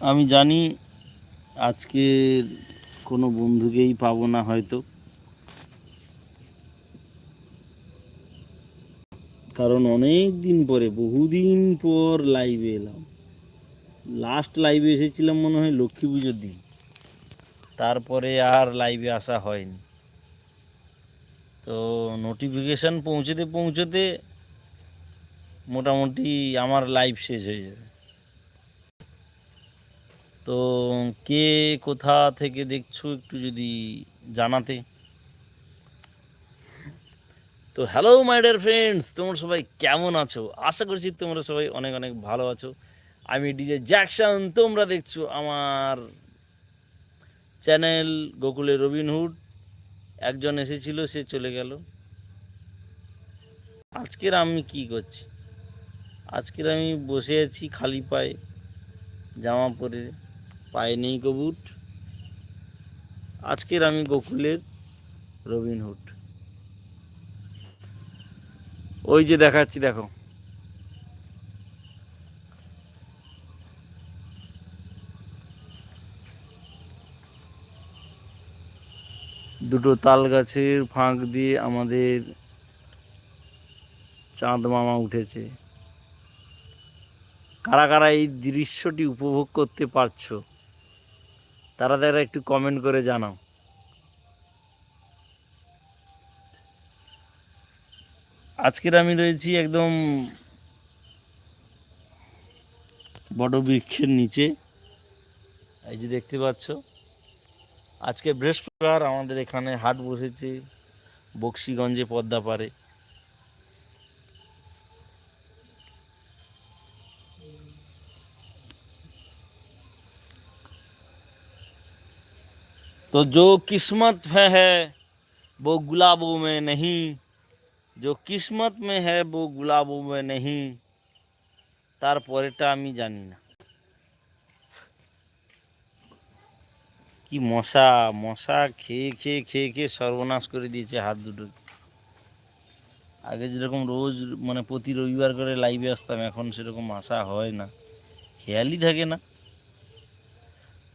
আমি জানি আজকের কোনো বন্ধুকেই পাবো না হয়তো। কারণ অনেক দিন পরে, বহুদিন পর লাইভে এলাম। লাস্ট লাইভে এসেছিলাম মনে হয় লক্ষ্মী পুজোর দিন। তারপরে আর লাইভে আসা হয়নি। তো নোটিফিকেশান পৌঁছতে পৌঁছতে মোটামুটি আমার লাইভ শেষ হয়ে যাবে। তো কে কোথা থেকে দেখছ একটু যদি জানাতে? তো হ্যালো মাই ডিয়ার ফ্রেন্ডস তোমরা সবাই কেমন আছো? আশা করছি তোমরা সবাই অনেক অনেক ভালো আছো। আমি ডিজে জ্যাকসন তোমরা দেখছ আমার চ্যানেল গোকুলে রবিনহুড একজন এসেছিল, সে চলে গেল। আজকের আমি কি করছি? আজকের আমি বসে আছি খালি পায়ে, জামা পরে। পায়ে নেই কবুট আজকের আমি গোকুলের রবিনহুড ওই যে দেখাচ্ছি, দেখো। দুটো তাল গাছের ফাঁক দিয়ে আমাদের চাঁদ মামা উঠেছে। কারা কারা এই দৃশ্যটি উপভোগ করতে পারছ? তারা তারা একটু কমেন্ট করে জানাও। আজকের আমি রয়েছি একদম বড় বৃক্ষের নিচে। এই যে দেখতে পাচ্ছ, আজকে বৃহস্পতিবার আমাদের এখানে হাট বসেছে বক্সিগঞ্জে পদ্মা পারে तो जो किस्मत में है वो गुलाबों में नहीं जो কিসমত में है वो गुलाबों में नहीं তারপরেটা আমি জানি না কি মশা মশা খেয়ে খেয়ে খেয়ে খেয়ে সর্বনাশ করে দিয়েছে হাত দুটো আগে যেরকম রোজ মানে প্রতি রবিবার করে লাইভে আসতাম এখন সেরকম আসা হয় না খেয়ালই থাকে না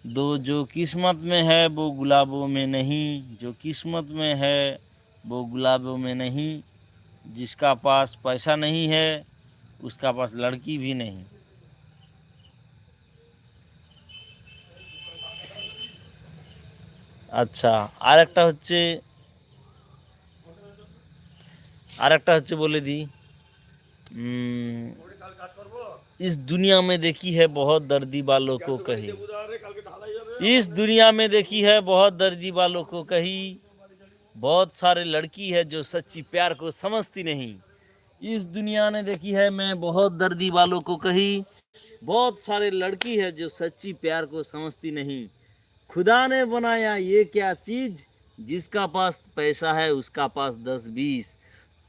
दो जो किस्मत में है वो गुलाबों में नहीं जो किस्मत में है वो गुलाबों में नहीं जिसका पास पैसा नहीं है उसका पास लड़की भी नहीं আচ্ছা আর একটা হচ্ছে আর একটা হচ্ছে বলে দিই উম, इस दुनिया में देखी है बहुत दर्दी वालों को कही इस दुनिया में देखी है, बहुत दर्दी वालों को कही, बहुत सारे लड़की है जो सच्ची प्यार को समझती नहीं। इस दुनिया ने देखी है, मैं बहुत दर्दी वालों को कही, बहुत सारे लड़की है जो सच्ची प्यार को समझती नहीं। खुदा ने बनाया ये क्या चीज़, जिसका पास पैसा है, उसका पास दस बीस।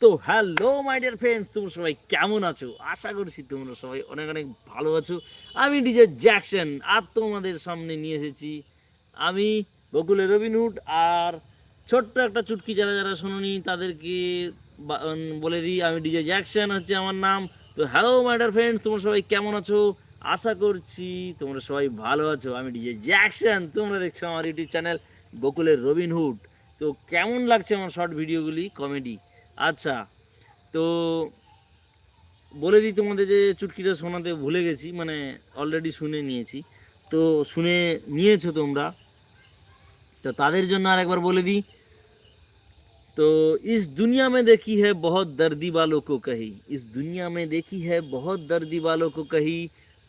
তো হ্যালো মাই ডিয়ার ফ্রেন্ডস তোমরা সবাই কেমন আছো? আশা করছি তোমরা সবাই অনেক অনেক ভালো আছো। আমি ডিজে জ্যাকসন আর তোমাদের সামনে নিয়ে এসেছি আমি বকুলের রবিনহুড আর ছোট্ট একটা চুটকি যারা যারা শোনোনি, তাদেরকে বলে দিই, আমি ডিজে জ্যাকসন হচ্ছে আমার নাম। তো হ্যালো মাই ডিয়ার ফ্রেন্ডস তোমরা সবাই কেমন আছো? আশা করছি তোমরা সবাই ভালো আছো। আমি ডিজে জ্যাকসন তোমরা দেখছ আমার ইউটিউব চ্যানেল বকুলের রবিনহুড তো কেমন লাগছে আমার শর্ট ভিডিওগুলি? কমেডি। আচ্ছা তো বলে দিই তোমাদের যে চুটকিটা শোনাতে ভুলে গেছি মানে অলরেডি শুনে নিয়েছি তো শুনে নিয়েছো তোমরা তো তাদের জন্য আর একবার বলে দিই तो इस दुनिया में देखी है बहुत दर्दी वालों को कही इस दुनिया में देखी है बहुत दर्दी वालों को कही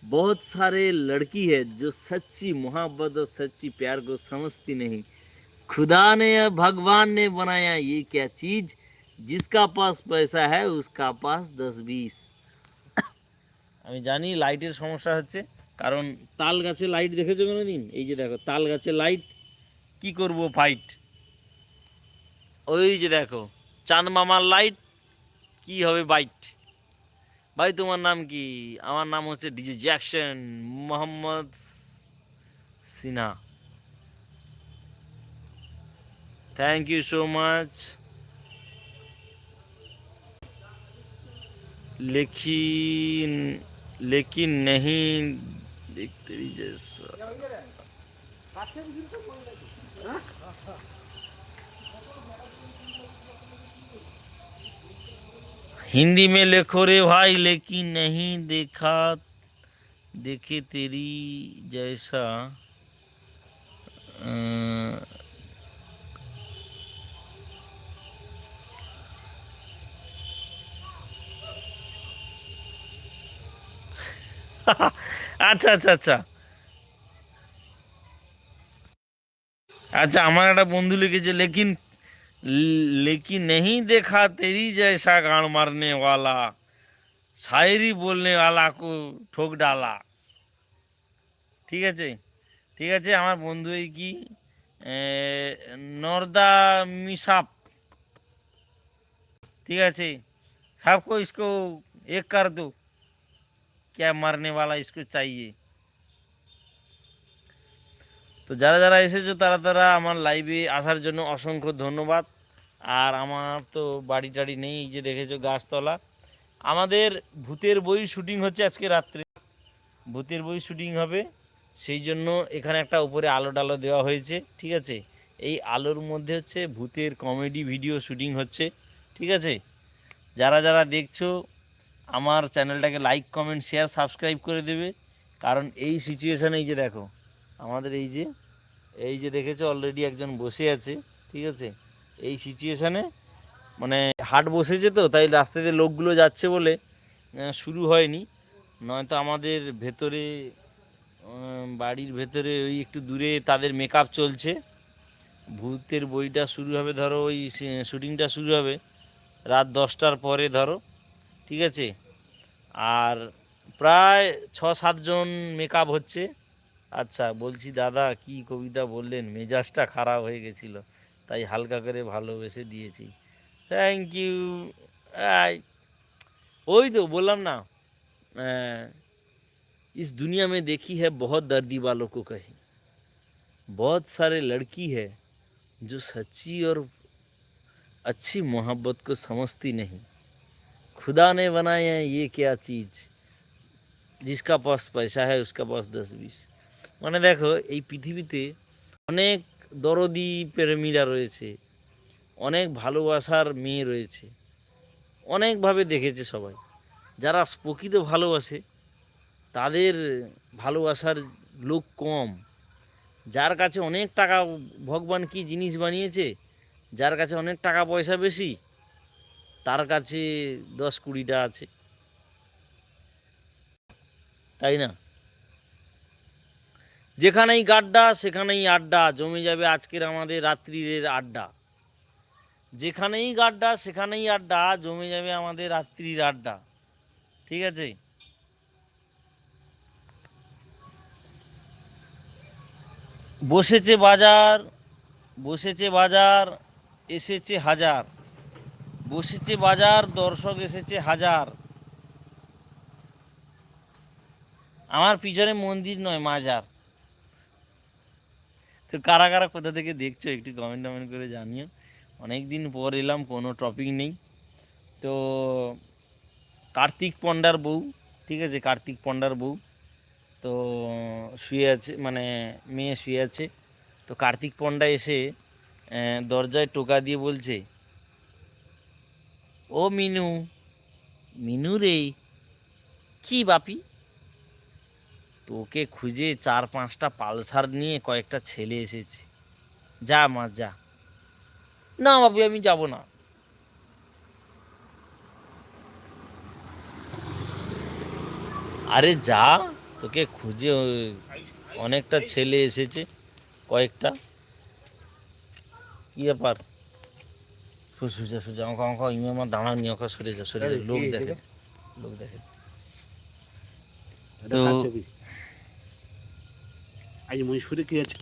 बहुत सारे लड़की है जो सच्ची मोहब्बत और सच्ची प्यार को समझती नहीं खुदा ने या भगवान ने बनाया ये क्या चीज जिसका पास पैसा है उसका पास दस बीस আমি জানি লাইটের সমস্যা হচ্ছে কারণ তাল গাছে লাইট দেখেছো কোনো দিন এই যে দেখো তাল গাছে লাইট কি করব ফাইট ওই যে দেখো চাঁদ মামার লাইট কি হবে বাইট ভাই তোমার নাম কি আমার নাম হচ্ছে DJ Jackson Mohammad Sinha thank you so much लेकिन लेकिन नहीं देख तेरी जैसा। हिंदी में लिखो रे भाई लेकिन नहीं देखा देखे तेरी जैसा। अ, আচ্ছা আচ্ছা আচ্ছা আচ্ছা আমার একটা বন্ধু লিখেছে লেকিন लेकिन नहीं देखा तेरी जैसा गाड़ मारने वाला शायरी बोलने वाला को ठोक डाला ঠিক আছে ঠিক আছে আমার বন্ধু এই কি এ, नर्दा मिसाप ठीक है सबको इसको एक कर दो क्या मारने वाला इसको चाहिए তো যারা যারা এসেছো তারা তারা আমার লাইভে আসার জন্য অসংখ্য ধন্যবাদ আর আমার তো বাড়ি টাড়ি নেই এই যে দেখেছো গাছতলা আমাদের ভূতের বই শুটিং হচ্ছে আজকে রাত্রে ভূতের বই শুটিং হবে সেই জন্য এখানে একটা উপরে আলো টালো দেওয়া হয়েছে ঠিক আছে এই আলোর মধ্যে হচ্ছে ভূতের কমেডি ভিডিও শুটিং হচ্ছে ঠিক আছে যারা যারা দেখছো আমার চ্যানেলটাকে লাইক কমেন্ট শেয়ার সাবস্ক্রাইব করে দেবে। কারণ এই সিচুয়েশানে এই যে দেখো, আমাদের এই যে এই যে দেখেছ অলরেডি একজন বসে আছে, ঠিক আছে? এই সিচুয়েশানে মানে হাট বসেছে তো, তাই রাস্তাতে লোকগুলো যাচ্ছে বলে শুরু হয়নি। নয়তো আমাদের ভেতরে বাড়ির ভেতরে ওই একটু দূরে তাদের মেকআপ চলছে। ভূতের বইটা শুরু হবে, ধরো ওই শুটিংটা শুরু হবে, রাত দশটার পরে ধরো। ঠিক আছে আর প্রায় ছ সাতজন মেকআপ হচ্ছে আচ্ছা বলছি দাদা কি কবিতা বললেন মেজাজটা খারাপ হয়ে গেছিল তাই হালকা করে ভালোবেসে দিয়েছি থ্যাংক ইউ ওই তো বললাম না আহ, इस दुनिया में देखी है बहुत दर्दी वालों को कही बहुत सारे लड़की है जो सच्ची और अच्छी मोहब्बत को समझती नहीं खुदा ने बनाया ये क्या चीज़ जिसका पास पैसा है उसका पास दस बीस মানে দেখো এই পৃথিবীতে অনেক দরদি প্রেমীরা রয়েছে অনেক ভালোবাসার মেয়ে রয়েছে অনেকভাবে দেখেছে সবাই যারা প্রকৃত ভালোবাসে তাদের ভালোবাসার লোক কম যার কাছে অনেক টাকা ভগবান কি জিনিস বানিয়েছে যার কাছে অনেক টাকা পয়সা বেশি তার কাছে দশ কুড়িটা আছে। তাই না? যেখানেই গাড্ডা, সেখানেই আড্ডা, জমে যাবে আজকের আমাদের রাত্রির আড্ডা। যেখানেই গাড্ডা, সেখানেই আড্ডা, জমে যাবে আমাদের রাত্রির আড্ডা। ঠিক আছে? বসেছে বাজার বসেছে বাজার, এসেছে হাজার। বসেছে বাজার, দর্শক এসেছে হাজার। আমার পিছনে মন্দির নয়, মাজার। তো কারা কারা কোথা থেকে দেখছ একটু কমেন্ট টমেন্ট করে জানিও। অনেক দিন পর এলাম, কোনো টপিক নেই। তো কার্তিক পণ্ডার বউ, ঠিক আছে, কার্তিক পণ্ডার বউ। তো শুয়ে আছে মানে মেয়ে শুয়ে আছে। তো কার্তিক পণ্ডা এসে দরজায় টোকা দিয়ে বলছে ও মিনু। মিনু রে। কি বাপি? তোকে খুঁজে চার পাঁচটা পালসার নিয়ে কয়েকটা ছেলে এসেছে। যা মা, যা। না বাবু আমি যাব না। আরে যা, তোকে খুঁজে অনেকটা ছেলে এসেছে, কয়েকটা। কি ব্যাপার? সুজা সুজা আমাকে আমাকে ইমে আমার দাঁড়া নিয়ে ওকে সরে যা সরে যা লোক দেখে লোক দেখে। তো- আজ মহীশপুরে কি আছে?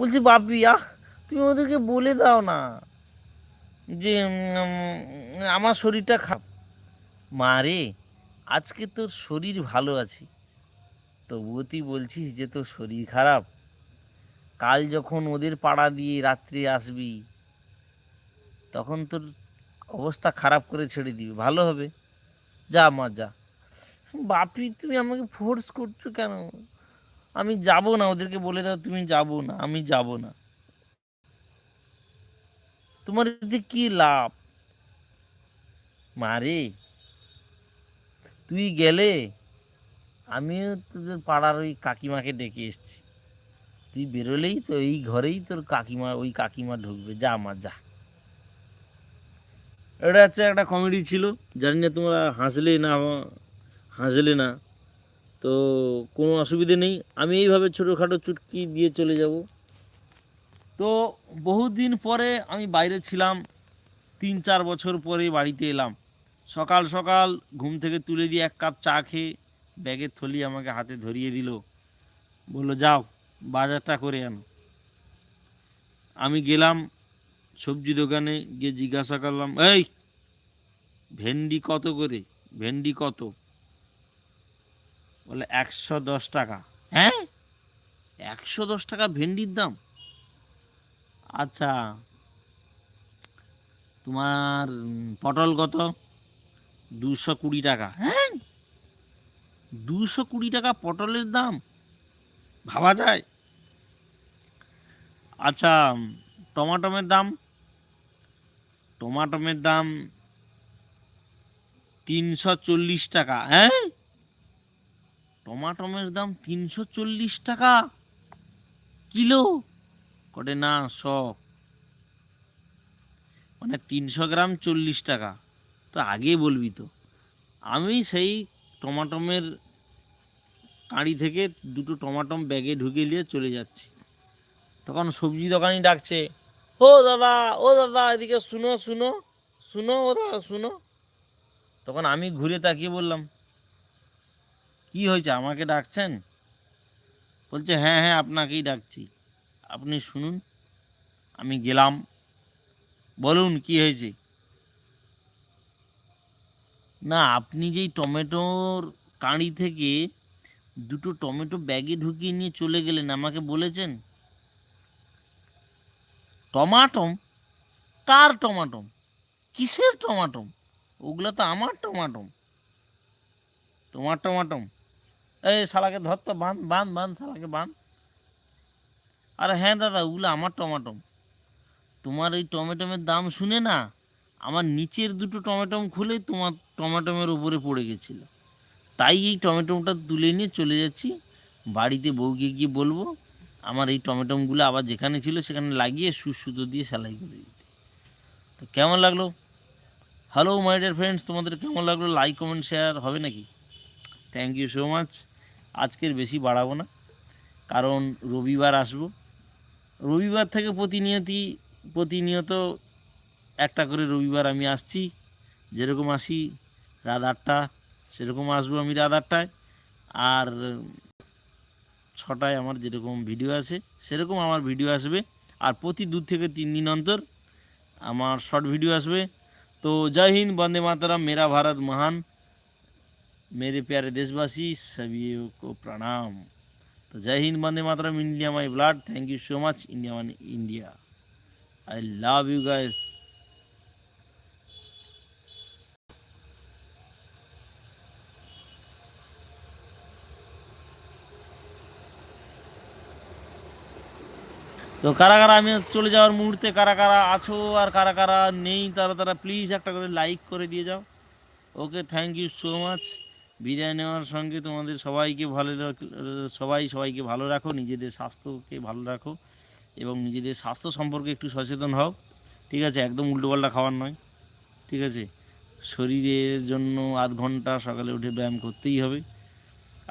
বলছি, বাপি, আহ, তুমি ওদেরকে বলে দাও না যে আমার শরীরটা খারাপ। মা রে, আজকে তোর শরীর ভালো আছে। তবুও তুই বলছিস যে তোর শরীর খারাপ। কাল যখন ওদের পাড়া দিয়ে রাত্রে আসবি, তখন তোর অবস্থা খারাপ করে ছেড়ে দিবি। ভালো হবে। যা মা, যা। বাপি, তুমি আমাকে ফোর্স করছ কেন? আমি যাব না, ওদেরকে বলে দাও তুমি যাব না, আমি যাব না। তোমার এতে কি লাভ? মারে তুই গেলে আমিও তোদের পাড়ার ওই কাকিমাকে ডেকে এসছি। তুই বেরোলেই তো, এই ঘরেই তোর কাকিমা, ওই কাকিমা ঢুকবে। যা মা, যা। এটা হচ্ছে একটা কমেডি ছিল, জানি না তোমরা হাসলে না হাসলে না। তো কোনো অসুবিধে নেই। আমি এইভাবে ছোটোখাটো চুটকি দিয়ে চলে যাব। তো বহুদিন পরে আমি বাইরে ছিলাম। তিন চার বছর পরে বাড়িতে এলাম। সকাল সকাল ঘুম থেকে তুলে দিয়ে এক কাপ চা খেয়ে ব্যাগের থলি আমাকে হাতে ধরিয়ে দিল। বলল, যাও, বাজারটা করে আনো। আমি গেলাম সবজি দোকানে, গিয়ে জিজ্ঞাসা করলাম, এই, ভেন্ডি কত করে? ভেন্ডি কত? বলে একশো দশ টাকা। হ্যাঁ? একশো দশ টাকা ভেন্ডির দাম? আচ্ছা তোমার পটল কত? দুশো কুড়ি টাকা। হ্যাঁ? দুশো কুড়ি টাকা পটলের দাম? ভাবা যায়? আচ্ছা টমাটমের দাম? টমাটমের দাম তিনশো চল্লিশ টাকা। হ্যাঁ? টমাটমের দাম তিনশো চল্লিশ টাকা। কিলো? কটে না শ মানে তিনশো গ্রাম চল্লিশ টাকা। তো আগে বলবি তো। আমি সেই টমাটমের কাঁড়ি থেকে দুটো টমাটম ব্যাগে ঢুকে নিয়ে চলে যাচ্ছি। তখন সবজি দোকানি ডাকছে, ও দাদা ও দাদা, এদিকে শুনো শুনো শুনো, ও দাদা, শুনো। তখন আমি ঘুরে তাকিয়ে বললাম কি হয়েছে? আমাকে ডাকছেন? বলছে হ্যাঁ হ্যাঁ আপনাকেই ডাকছি। আপনি শুনুন, আমি গেলাম। বলুন, কি হয়েছে? না, আপনি যেই টমেটোর কাঁড়ি থেকে দুটো টমেটো ব্যাগে ঢুকিয়ে নিয়ে চলে গেলেন, আমাকে বলেছেন? টমাটম? কার টমাটম? কিসের টমাটম? ওগুলো তো আমার টমাটম। তোমার টমাটম? এই শালাকে ধর তো বান বান বান শালাকে বান আরে হ্যাঁ দাদা, ওগুলো আমার টমাটম তোমার এই টমেটমের দাম শুনে না, আমার নিচের দুটো টমেটম খুলে তোমার টমেটমের উপরে পড়ে গেছিল। তাই এই টমেটোটা তুলে নিয়ে চলে যাচ্ছি। বাড়িতে বউকে গিয়ে বলব, আমার এই টমেটোগুলো আবার যেখানে ছিল সেখানে লাগিয়ে সুসুতো দিয়ে সেলাই করে দিতে। তো কেমন লাগল? হ্যালো মাই ডিয়ার ফ্রেন্ডস তোমাদের কেমন লাগল? লাইক কমেন্ট শেয়ার হবে নাকি? থ্যাংক ইউ সো মাচ আজকের বেশি বাড়াবো না। কারণ রবিবার আসব। রবিবার থেকে প্রতিনিয়তি প্রতিনিয়ত একটা করে রবিবার আমি আসছি। যেরকম আসি রাত আটটা, সেরকম আসব আমি রাত আটটায়। আর ছটায় আমার যেরকম ভিডিও আসে, সেরকম আমার ভিডিও আসবে। আর প্রতি দু থেকে তিন দিন অন্তর আমার শর্ট ভিডিও আসবে। তো জয় হিন্দ, বন্দে মাতারাম, মেরা ভারত, মহান। मेरे प्यारे देशवासी सभी को प्रणाम तो जय Hind Vande Mataram India my blood thank you so much India one India I love you guys তো কারা কারা আমি চলে যাওয়ার মুহূর্তে কারা কারা আছো আর কারা কারা নেই তারা তারা প্লিজ একটা করে লাইক করে দিয়ে যাও okay thank you so much বিদায় নেওয়ার সঙ্গে তোমাদের সবাইকে ভালো সবাই সবাইকে ভালো রাখো, নিজেদের স্বাস্থ্যকে ভালো রাখো এবং নিজেদের স্বাস্থ্য সম্পর্কে একটু সচেতন হও। ঠিক আছে? একদম উল্টোপাল্টা খাওয়ার নয়। ঠিক আছে? শরীরের জন্য আধ ঘণ্টা সকালে উঠে ব্যায়াম করতেই হবে।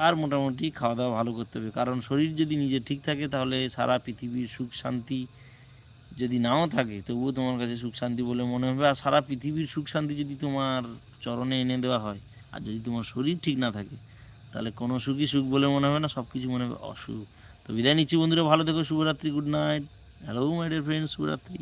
আর মোটামুটি খাওয়া দাওয়া ভালো করতে হবে। কারণ শরীর যদি নিজে ঠিক থাকে, তাহলে সারা পৃথিবীর সুখ শান্তি যদি নাও থাকে, তবুও তোমার কাছে সুখ শান্তি বলে মনে হবে। আর সারা পৃথিবীর সুখ শান্তি যদি তোমার চরণে এনে দেওয়া হয় আর যদি তোমার শরীর ঠিক না থাকে, তাহলে কোনো সুখই সুখ বলে মনে হবে না, সব কিছু মনে হবে অসুখ। তো বিদায় নিচ্ছি বন্ধুরা, ভালো থেকো, শুভরাত্রি good night hello my dear friend শুভরাত্রি।